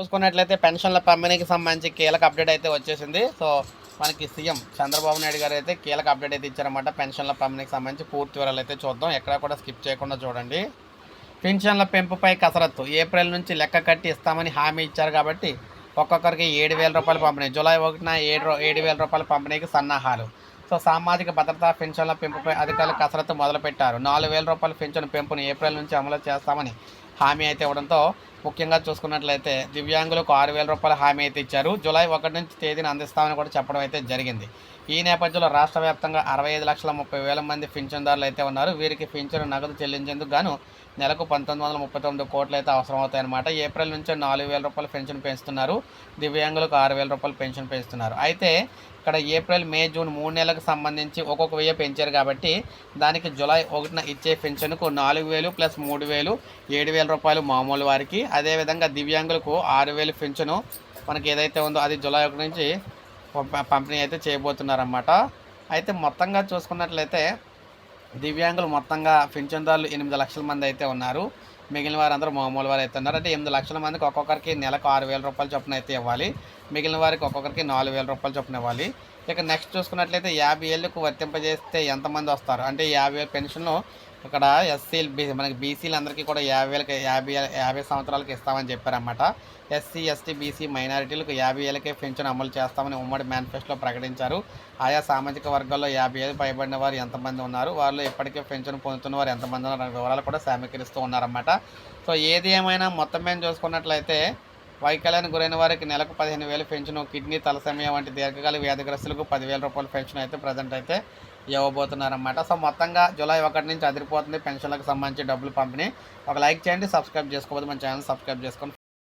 చూసుకున్నట్లయితే పెన్షన్ల పంపిణీకి సంబంధించి కీలక అప్డేట్ అయితే వచ్చేసింది. సో మనకి సీఎం చంద్రబాబు నాయుడు గారు అయితే కీలక అప్డేట్ అయితే ఇచ్చారన్నమాట. పెన్షన్ల పంపిణీకి సంబంధించి పూర్తి వివరాలు అయితే చూద్దాం. ఎక్కడ కూడా స్కిప్ చేయకుండా చూడండి. పెన్షన్ల పెంపుపై కసరత్తు. ఏప్రిల్ నుంచి లెక్క కట్టి ఇస్తామని హామీ ఇచ్చారు కాబట్టి ఒక్కొక్కరికి ఏడు వేల రూపాయలు పంపిణీ. జూలై ఒకటిన ఏడు ఏడు వేల రూపాయల పంపిణీకి సన్నాహాలు. సో సామాజిక భద్రతా పెన్షన్ల పెంపుపై అధికారులు కసరత్తు మొదలుపెట్టారు. నాలుగు వేల రూపాయల పెన్షన్ పెంపును ఏప్రిల్ నుంచి అమలు చేస్తామని హామీ అయితే ఇవ్వడంతో ముఖ్యంగా చూసుకున్నట్లయితే దివ్యాంగులకు ఆరు వేల రూపాయల హామీ అయితే ఇచ్చారు. జూలై ఒకటి నుంచి తేదీని అందిస్తామని కూడా చెప్పడం అయితే జరిగింది. ఈ నేపథ్యంలో రాష్ట్ర వ్యాప్తంగా అరవై ఐదు లక్షల ముప్పై వేల మంది పింఛన్దారులు అయితే ఉన్నారు. వీరికి పింఛను నగదు చెల్లించేందుకు గాను నెలకు పంతొమ్మిది వందల ముప్పై తొమ్మిది కోట్లు అయితే అవసరం అవుతాయన్నమాట ఏప్రిల్ నుంచి నాలుగు వేల రూపాయల పెన్షన్ పెంచుతున్నారు. దివ్యాంగులకు ఆరు వేల రూపాయల పెన్షన్ పెంచుతున్నారు. అయితే ఇక్కడ ఏప్రిల్ మే జూన్ మూడు నెలలకు సంబంధించి ఒక్కొక్క వెయ్యి పెంచారు కాబట్టి దానికి జులై ఒకటిన ఇచ్చే పెన్షన్కు నాలుగు వేలు ప్లస్ మూడు వేలు ఏడు వేల రూపాయలు మామూలు వారికి. అదేవిధంగా దివ్యాంగులకు ఆరు వేలు పెన్షను మనకి ఏదైతే ఉందో అది జూలై ఒకటి నుంచి పంపిణీ అయితే చేయబోతున్నారన్నమాట. అయితే మొత్తంగా చూసుకున్నట్లయితే దివ్యాంగులు మొత్తంగా పింఛన్దారులు ఎనిమిది లక్షల మంది అయితే ఉన్నారు. మిగిలిన వారందరూ మామూలు వారు అయితే ఉన్నారు. అంటే ఎనిమిది లక్షల మందికి ఒక్కొక్కరికి నెలకు ఆరు వేల రూపాయల చొప్పున అయితే ఇవ్వాలి. మిగిలిన వారికి ఒక్కొక్కరికి నాలుగు వేల రూపాయల చొప్పున ఇవ్వాలి. ఇక నెక్స్ట్ చూసుకున్నట్లయితే యాభై ఏళ్ళకు వర్తింపజేస్తే ఎంతమంది వస్తారు? అంటే యాభై వేల పెన్షన్లు ఇక్కడ ఎస్సీలు బీ మనకి బీసీలు అందరికీ కూడా యాభై వేలకి యాభై యాభై సంవత్సరాలకి ఇస్తామని చెప్పారన్నమాట. ఎస్సీ ఎస్టీ బీసీ మైనారిటీలకు యాభై ఏళ్ళకే పెన్షన్ అమలు చేస్తామని ఉమ్మడి మేనిఫెస్టోలో ప్రకటించారు. ఆయా సామాజిక వర్గాల్లో యాభై ఏళ్ళు పైబడిన వారు ఎంతమంది ఉన్నారు? వాళ్ళు ఇప్పటికే పెన్షన్ పొందుతున్న వారు ఎంతమంది ఉన్నారు అనే వివరాలు కూడా సమీకరిస్తూ ఉన్నారన్నమాట. సో ఏది ఏమైనా మొత్తం మీద చూసుకున్నట్లయితే వైకల్యానికి గురైన వారికి నెలకు పదిహేను వేలు పెన్షన్ కిడ్నీ తలసమయ వంటి దీర్ఘకాలిక వ్యాధిగ్రస్తులకు పదివేల రూపాయల పెన్షన్ అయితే ప్రజెంట్ అయితే ఇవ్వబోతున్నారన్నమాట. సో మొత్తంగా జూలై ఒకటి నుంచి అదిరిపోతుంది పెన్షన్లకు సంబంధించి డబ్బులు పంపిణీ. ఒక లైక్ చేయండి సబ్స్క్రైబ్ చేసుకోవద్దు మన ఛానల్ సబ్స్క్రైబ్ చేసుకొని